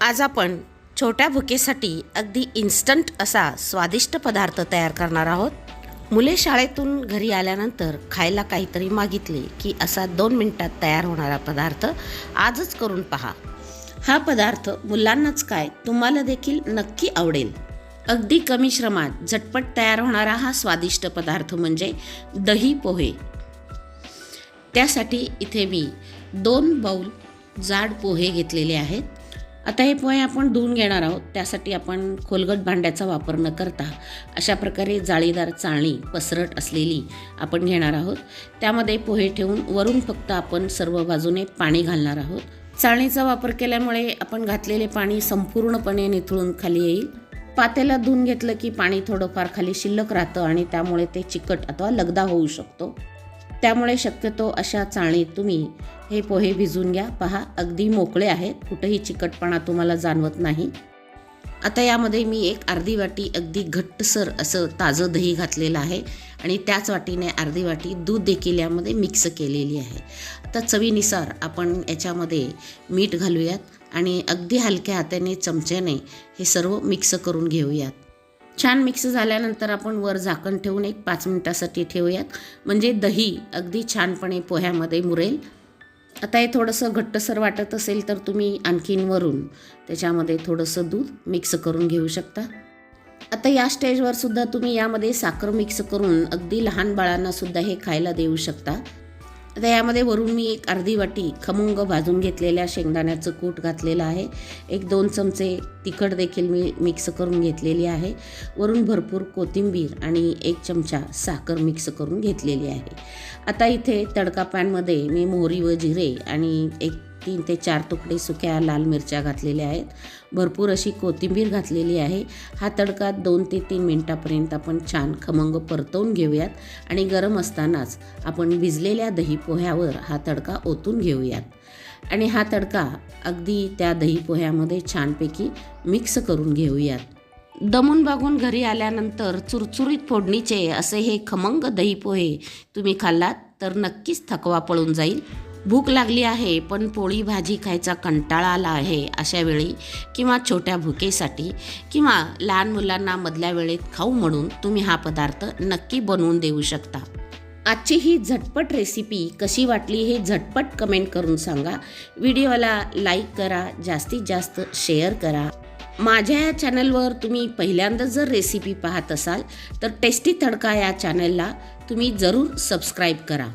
आज आपण छोट्या भुकेसाठी अगदी इन्स्टंट असा स्वादिष्ट पदार्थ तयार करणार आहोत. मुले शाळेतून घरी आल्यानंतर खायला काहीतरी मागितले की असा दोन मिनटात तयार होणारा पदार्थ आजच करून पहा. हा पदार्थ मुलांनाच काय तुम्हाला देखील नक्की आवडेल. अगदी कमी श्रमात झटपट तयार होणारा हा स्वादिष्ट पदार्थ म्हणजे दही पोहे. त्यासाठी इथे मी दोन बाऊल जाड पोहे घेतलेले आहेत. आता हे पोहे आपण धुवून घेणार आहोत. त्यासाठी आपण खोलगट भांड्याचा वापर न करता अशा प्रकारे जाळीदार चाळणी पसरट असलेली आपण घेणार आहोत. त्यामध्ये पोहे ठेवून वरून फक्त आपण सर्व बाजूने पाणी घालणार आहोत. चाळणीचा वापर केल्यामुळे आपण घातलेले पाणी संपूर्णपणे निथळून खाली येईल. पातेला धुवून घेतलं की पाणी थोडंफार खाली शिल्लक राहतं आणि त्यामुळे ते चिकट अथवा लगदा होऊ शकतो. त्यामुळे शक्यतो अशा चाळणीत तुम्ही हे पोहे भिजून घ्या. पहा अगदी मोकळे आहेत. कुठंही चिकटपणा तुम्हाला जाणवत नाही. आता यामध्ये मी एक अर्धी वाटी अगदी घट्टसर असं ताजं दही घातलेलं आहे आणि त्याच वाटीने अर्धी वाटी दूध देखील यामध्ये मिक्स केलेली आहे. आता चवीनुसार आपण याच्यामध्ये मीठ घालूयात आणि अगदी हलक्या हाताने चमच्याने हे सर्व मिक्स करून घेऊयात. छान मिक्स झाल्यानंतर आपण वर झाकण ठेवून एक पाच मिनटासाठी ठेवूयात. म्हणजे दही अगदी छानपणे पोह्यामध्ये मुरेल. आता हे थोडंसं घट्टसर वाटत असेल तर तुम्ही आणखीन वरून त्याच्यामध्ये थोडंसं दूध मिक्स करून घेऊ शकता. आता या स्टेजवर सुद्धा तुम्ही यामध्ये साखर मिक्स करून अगदी लहान बाळांना सुद्धा हे खायला देऊ शकता. आता यामध्ये वरून मी एक अर्धी वाटी खमंग भाजून घेतलेल्या शेंगदाण्याचं कूट घातलेलं आहे. एक दोन चमचे तिखट देखील मी मिक्स करून घेतलेली आहे. वरून भरपूर कोथिंबीर आणि एक चमचा साखर मिक्स करून घेतलेली आहे. आता इथे तडका पॅनमध्ये मी मोहरी व जिरे आणि एक तीन ते चार तुकडे सुक्या लाल मिरच्या घातलेल्या आहेत. भरपूर अशी कोथिंबीर घातलेली आहे. हा तडका दोन ते तीन मिनटापर्यंत आपण छान खमंग परतवून घेऊयात आणि गरम असतानाच आपण भिजलेल्या दही पोह्यावर हा तडका ओतून घेऊयात. आणि हा तडका अगदी त्या दही पोह्यामध्ये छानपैकी मिक्स करून घेऊयात. दमून बागून घरी आल्यानंतर चुरचुरीत फोडणीचे असे हे खमंग दही पोहे तुम्ही खाल्लात तर नक्कीच थकवा पळून जाईल. भूक लागली आहे पण पोळी भाजी खायचा कंटाळा आला आहे अशा वेळी किंवा छोट्या भुकेसाठी किंवा लहान मुलांना मधल्या वेळेत खाऊ म्हणून तुम्ही हा पदार्थ नक्की बनवून देऊ शकता. आजची ही झटपट रेसिपी कशी वाटली हे झटपट कमेंट करून सांगा. व्हिडिओला लाईक करा जास्तीत जास्त शेअर करा. माझ्या या चॅनलवर तुम्ही पहिल्यांदा जर रेसिपी पाहत असाल तर टेस्टी तडका या चॅनलला तुम्ही जरूर सबस्क्राईब करा.